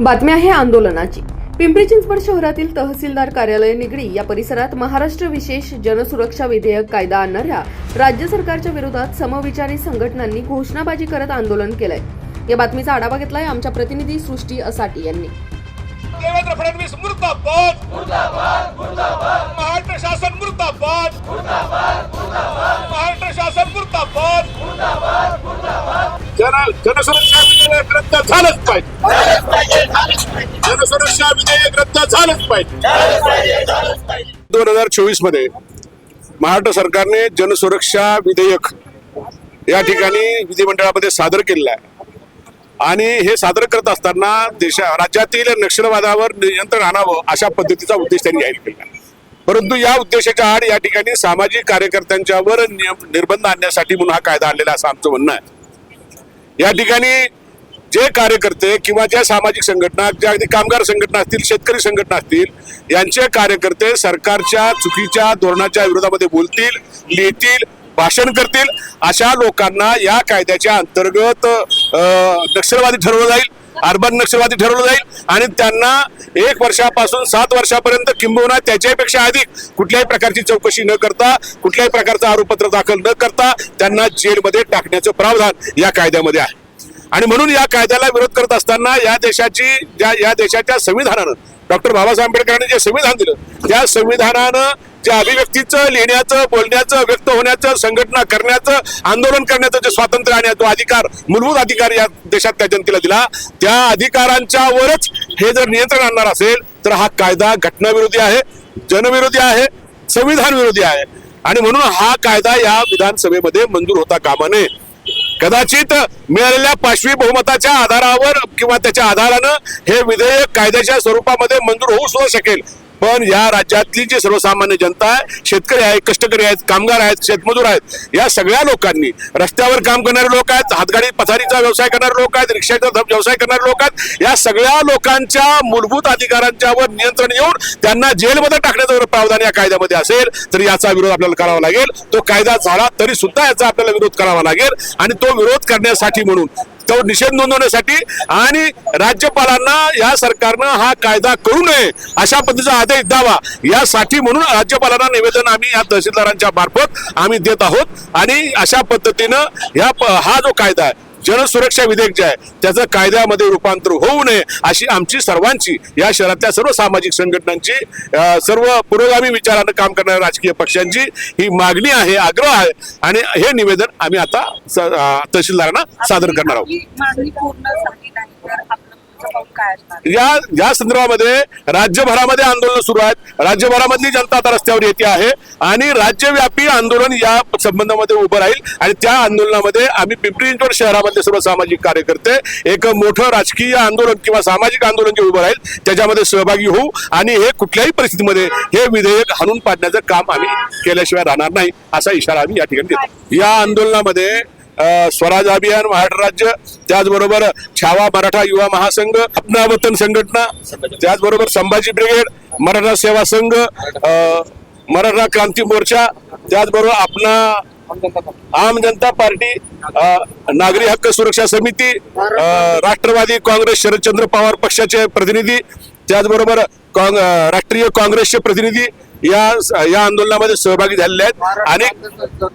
बातमी आहे आंदोलनाची. पिंपरी चिंचवड शहरातील तहसीलदार कार्यालय निगडी या परिसरात महाराष्ट्र विशेष जनसुरक्षा विधेयक कायदा आणणाऱ्या राज्य सरकारच्या विरोधात समविचारी संघटनांनी घोषणाबाजी करत आंदोलन केलंय. या बातमीचा आढावा घेतलाय आमच्या प्रतिनिधी सृष्टी असाटी यांनी. देवेंद्र फडणवीस मुर्दाबाद. महाराष्ट्र शासन मुर्दाबाद. महाराष्ट्र शासन मुर्दाबाद. जन जनसुरक्षा विधेयक रद्द झालंच पाहिजे. जनसुरक्षा विधेयक रद्द झालंच पाहिजे. दोन हजार चोवीसमध्ये महाराष्ट्र सरकारने जनसुरक्षा विधेयक या ठिकाणी विधिमंडळामध्ये सादर केलेलं आहे. आणि हे सादर करत असताना देशा राज्यातील नक्षलवादावर नियंत्रण आणावं अशा पद्धतीचा उद्देश त्यांनी जाहीर केला परंतु या उद्देशाच्या आड या ठिकाणी सामाजिक कार्यकर्त्यांच्यावर निर्बंध आणण्यासाठी म्हणून हा कायदा आणलेला असं आमचं म्हणणं आहे. या ठिकाणी जे कार्यकर्ते किंवा ज्या सामाजिक संघटना ज्या अगदी कामगार संघटना असतील शेतकरी संघटना असतील यांचे कार्यकर्ते सरकारच्या चुकीच्या धोरणाच्या विरोधामध्ये बोलतील लिहितील भाषण करतील अशा लोकांना या कायद्याच्या अंतर्गत नक्षलवादी ठरवलं जाईल अर्बन नक्षलवादी ठरवलं जाईल आणि त्यांना एक वर्षापासून सात वर्षापर्यंत किंबहुना त्याच्यापेक्षा अधिक कुठल्याही प्रकारची चौकशी न करता कुठल्याही प्रकारचं आरोपपत्र दाखल न करता त्यांना जेलमध्ये टाकण्याचं प्रावधान या कायद्यामध्ये आहे. आणि म्हणून या कायद्याला विरोध करत असताना या देशाची ज्या या देशाच्या संविधानानं डॉक्टर बाबासाहेब आंबेडकरांनी जे संविधान दिलं त्या संविधानानं जे अभिव्यक्तीचं लिहिण्याचं बोलण्याचं व्यक्त होण्याचं संघटना करण्याचं आंदोलन करण्याचं जे स्वातंत्र्य आणि तो अधिकार मूलभूत अधिकार या देशात त्या जनतेला दिला त्या अधिकारांच्या वरच हे जर नियंत्रण आणणार असेल तर हा कायदा घटनाविरोधी आहे जनविरोधी आहे संविधान विरोधी आहे. आणि म्हणून हा कायदा या विधानसभेमध्ये मंजूर होता कामा नये. कदाचित मिळालेल्या पाचवी बहुमताच्या आधारावर किंवा त्याच्या आधारानं हे विधेयक कायद्याच्या स्वरूपामध्ये मंजूर होऊ सुद्धा शकेल. पण या राज्यातली जी सर्वसामान्य जनता आहे शेतकरी आहेत कष्टकरी आहेत कामगार आहेत शेतमजूर आहेत या सगळ्या लोकांनी रस्त्यावर काम करणारे लोक आहेत हातगाडी पथारीचा व्यवसाय करणारे लोक आहेत रिक्षाचा व्यवसाय करणारे लोक आहेत या सगळ्या लोकांच्या मूलभूत अधिकारांच्यावर नियंत्रण येऊन त्यांना जेलमध्ये टाकण्याचं जर प्रावधान या कायद्यामध्ये असेल तर याचा विरोध आपल्याला करावा लागेल. तो कायदा झाला तरी सुद्धा याचा आपल्याला विरोध करावा लागेल. आणि तो विरोध करण्यासाठी म्हणून त्यावर निषेध नोंदवण्यासाठी आणि राज्यपालांना या सरकारनं हा कायदा करू नये अशा पद्धतीचा आदेश द्यावा. यासाठी म्हणून राज्यपालांना निवेदन आम्ही या तहसीलदारांच्या मार्फत आम्ही देत आहोत. आणि अशा पद्धतीनं या हा जो कायदा आहे जनसुरक्षा विधेयक जे आहे त्याचं कायद्यामध्ये रूपांतर होऊ नये अशी आमची सर्वांची या शहरातल्या सर्व सामाजिक संघटनांची सर्व पुरोगामी विचारानं काम करणाऱ्या राजकीय पक्षांची ही मागणी आहे आग्रह आहे. आणि हे निवेदन आम्ही आता तहसीलदारांना सादर करणार आहोत ही मागणी पूर्ण झाली नाही तर आपलं पुढचं पाऊल काय असणार या या संदर्भामध्ये राज्यभरामध्ये आंदोलन सुरू आहेत. राज्यभरामधली जनता आता रस्त्यावर येते आहे आणि राज्यव्यापी आंदोलन या संबंधामध्ये उभं राहील आणि त्या आंदोलनामध्ये आम्ही पिंपरी चिंचवड शहरामधले सर्व सामाजिक कार्यकर्ते एक मोठं राजकीय आंदोलन किंवा सामाजिक आंदोलन जे उभं राहील त्याच्यामध्ये सहभागी होऊ आणि हे कुठल्याही परिस्थितीमध्ये हे विधेयक हाणून पाडण्याचं काम आम्ही केल्याशिवाय राहणार नाही असा इशारा आम्ही या ठिकाणी देतो. या आंदोलनामध्ये स्वराज अभियान महाराष्ट्र राज्य त्याचबरोबर छावा मराठा युवा महासंघ अपना वतन संघटना त्याचबरोबर संभाजी ब्रिगेड मराठा सेवा संघ मराठा क्रांती मोर्चा त्याचबरोबर आपला आम जनता पार्टी नागरी हक्क सुरक्षा समिती राष्ट्रवादी काँग्रेस शरदचंद्र पवार पक्षाचे प्रतिनिधी त्याचबरोबर काँग- राष्ट्रीय काँग्रेसचे प्रतिनिधी या या आंदोलनामध्ये सहभागी झालेले आहेत. आणि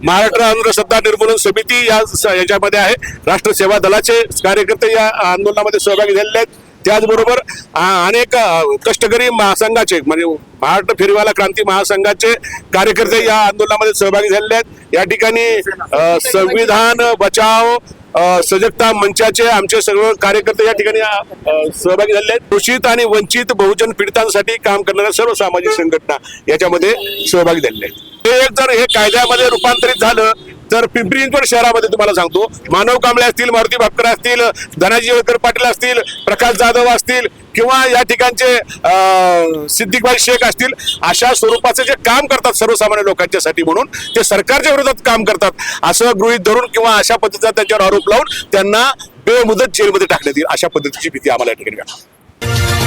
महाराष्ट्र अंधश्रद्धा निर्मूलन समिती या याच्यामध्ये आहे. राष्ट्र सेवा दलाचे कार्यकर्ते या आंदोलनामध्ये सहभागी झालेले आहेत. त्याचबरोबर अनेक कष्टकरी महासंघाचे म्हणजे महाराष्ट्र फेरीवाला क्रांती महासंघाचे कार्यकर्ते या आंदोलनामध्ये सहभागी झालेले आहेत. या ठिकाणी संविधान बचाव सजगता मंचाचे आमचे सर्व कार्यकर्ते या ठिकाणी सहभागी झालेले आहेत. शोषित आणि वंचित बहुजन पीडितांसाठी काम करणाऱ्या सर्व सामाजिक संघटना याच्यामध्ये सहभागी झालेले आहेत. ते एक जर हे कायद्यामध्ये रूपांतरित झालं तर पिंपरी चिंचवड शहरामध्ये तुम्हाला सांगतो मानव कांबळे असतील मारुती भापकर असतील धनाजी वळकर पाटील असतील प्रकाश जाधव असतील किंवा या ठिकाणचे अं, शेख असतील अशा स्वरूपाचे जे काम करतात सर्वसामान्य लोकांच्यासाठी म्हणून ते सरकारच्या विरोधात काम करतात. असं गृहीत धरून किंवा अशा पद्धतीचा त्यांच्यावर आरोप लावून त्यांना बेमुदत जेलमध्ये टाकण्यात येईल अशा पद्धतीची भीती आम्हाला या ठिकाणी